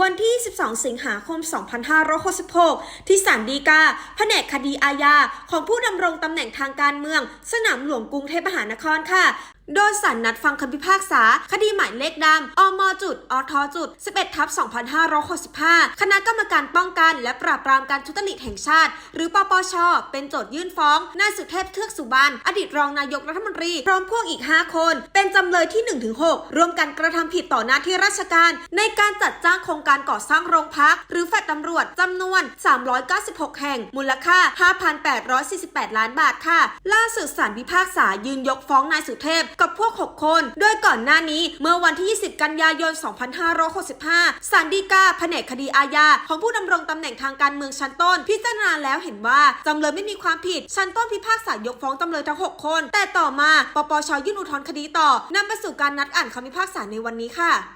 วันที่ 12 สิงหาคม 2566 ที่ศาลฎีกา แผนกคดีอาญาของผู้ดำรงตำแหน่งทางการเมือง สนามหลวงกรุงเทพมหานครค่ะ โดยศาลนัดฟังคำพิพากษา คดีหมายเลขดำอมจุดอทจุด 11ทับ2565 คณะกรรมการป้องกัน และปราบปรามการทุจริตแห่งชาติ หรือปปช เป็นโจทยื่นฟ้อง นายสุเทพเทือกสุบรรณอดีตรองนายกรัฐมนตรี พร้อมพวกอีก 5 คน เป็นจำเลยที่ 1-6 ร่วมกันกระทำผิดต่อหน้าที่ราชการ ในการจัดจ้างโครงการก่อสร้างโรงพัก หรือแฟลตตำรวจจำนวน 396 แห่ง มูลค่า 5,848 ล้านบาทค่ะ ล่าสุดศาลพิพากษายืนยกฟ้องนายสุเทพกับพวก 6 คน โดยก่อนหน้านี้เมื่อวันที่ 20 กันยายน 2565 ศาลฎีกาแผนกคดีอาญาของผู้ดำรงตำแหน่งทางการเมืองชั้นต้น พิจารณาแล้วเห็นว่าจำเลยไม่มีความผิด ชั้นต้นพิพากษายกฟ้องจำเลยทั้ง 6 คน แต่ต่อมา ปปชยื่นอุทธรณ์คดีต่อนำไปสู่การนัดอ่านคำพิพากษาในวันนี้ค่ะ